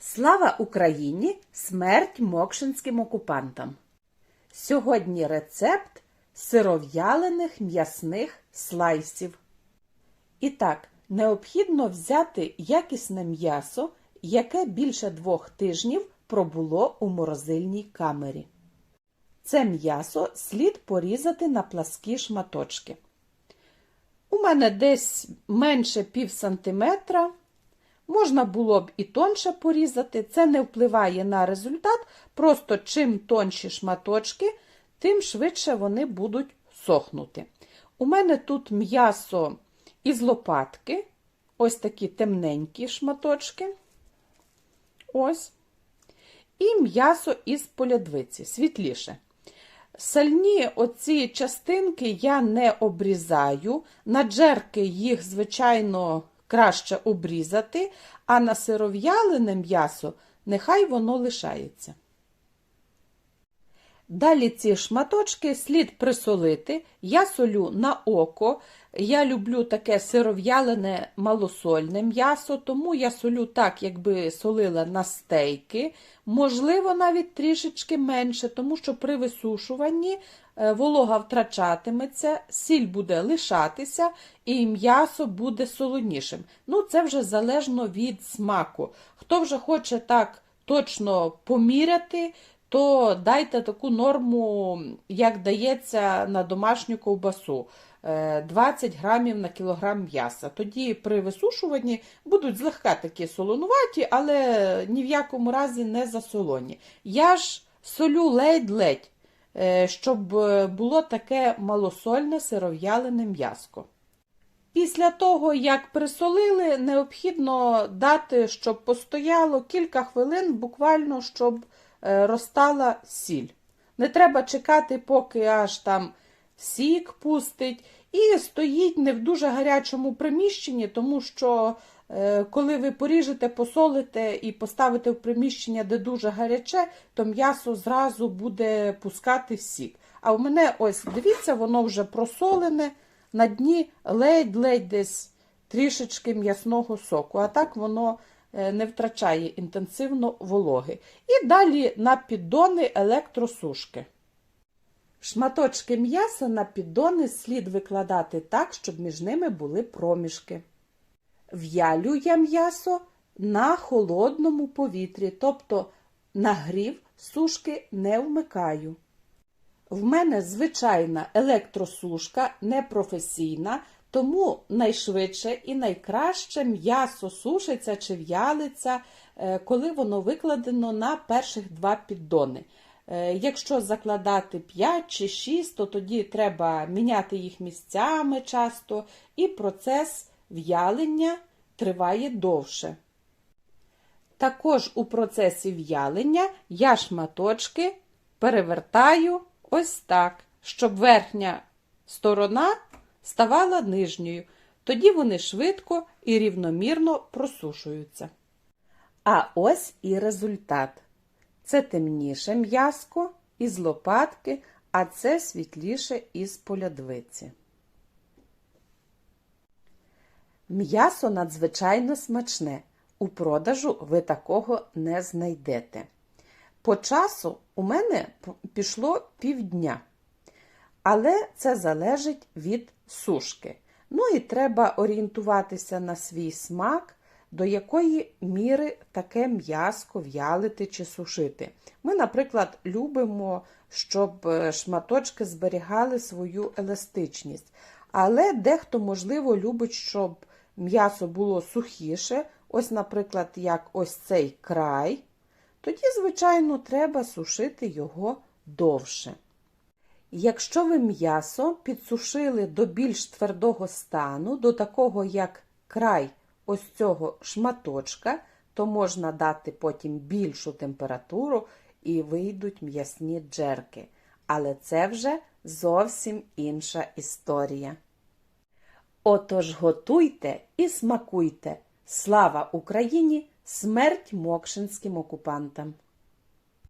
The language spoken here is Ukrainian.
Слава Україні! Смерть мокшинським окупантам! Сьогодні рецепт сиров'ялених м'ясних слайсів. І так, необхідно взяти якісне м'ясо, яке більше двох тижнів пробуло у морозильній камері. Це м'ясо слід порізати на пласкі шматочки. У мене десь менше пів сантиметра. Можна було б і тонше порізати, це не впливає на результат, просто чим тонші шматочки, тим швидше вони будуть сохнути. У мене тут м'ясо із лопатки, ось такі темненькі шматочки. Ось. І м'ясо із полядвиці, світліше. Сальні оці частинки я не обрізаю. На джерки їх, звичайно, краще обрізати, а на сиров'ялене м'ясо нехай воно лишається. Далі ці шматочки слід присолити. Я солю на око. Я люблю таке сиров'ялене малосольне м'ясо, тому я солю так, якби солила на стейки, можливо, навіть трішечки менше, тому що при висушуванні е, волога втрачатиметься, сіль буде лишатися і м'ясо буде солонішим. Ну, це вже залежно від смаку. Хто вже хоче так точно поміряти, то дайте таку норму, як дається на домашню ковбасу. 20 грамів на кілограм м'яса. Тоді при висушуванні будуть злегка такі солонуваті, але ні в якому разі не засолоні. Я ж солю ледь-ледь, е, щоб було таке малосольне сиров'ялене м'яско. Після того, як присолили, необхідно дати, щоб постояло кілька хвилин, буквально, щоб е, розтала сіль. Не треба чекати, поки аж там сік пустить, і стоїть не в дуже гарячому приміщенні, тому що е, коли ви поріжете, посолите і поставите в приміщення, де дуже гаряче, то м'ясо зразу буде пускати сік. А у мене ось, дивіться, воно вже просолене, на дні ледь-ледь десь трішечки м'ясного соку, а так воно е, не втрачає інтенсивно вологи. І далі на піддони електросушки. Шматочки м'яса на піддони слід викладати так, щоб між ними були проміжки. В'ялю я м'ясо на холодному повітрі, тобто нагрів сушки не вмикаю. В мене звичайна електросушка, непрофесійна, тому найшвидше і найкраще м'ясо сушиться чи в'ялиться, е, коли воно викладено на перших два піддони. Е, Якщо закладати 5 чи 6, то тоді треба міняти їх місцями часто, і процес в'ялення триває довше. Також у процесі в'ялення я шматочки перевертаю ось так, щоб верхня сторона ставала нижньою. Тоді вони швидко і рівномірно просушуються. А ось і результат. Це темніше м'язко із лопатки, а це світліше із полядвиці. М'ясо надзвичайно смачне. У продажу ви такого не знайдете. По часу у мене пішло півдня, але це залежить від сушки. Ну і треба орієнтуватися на свій смак, до якої міри таке м'язко в'ялити чи сушити. Ми, наприклад, любимо, щоб е, шматочки зберігали свою еластичність. Але дехто, можливо, любить, щоб м'ясо було сухіше, ось, наприклад, як ось цей край. Тоді, звичайно, треба сушити його довше. Якщо ви м'ясо підсушили до більш твердого стану, до такого як край ось цього шматочка, то можна дати потім більшу температуру і вийдуть м'ясні джерки. Але це вже зовсім інша історія. Отож готуйте і смакуйте. Слава Україні! Смерть мокшинським окупантам!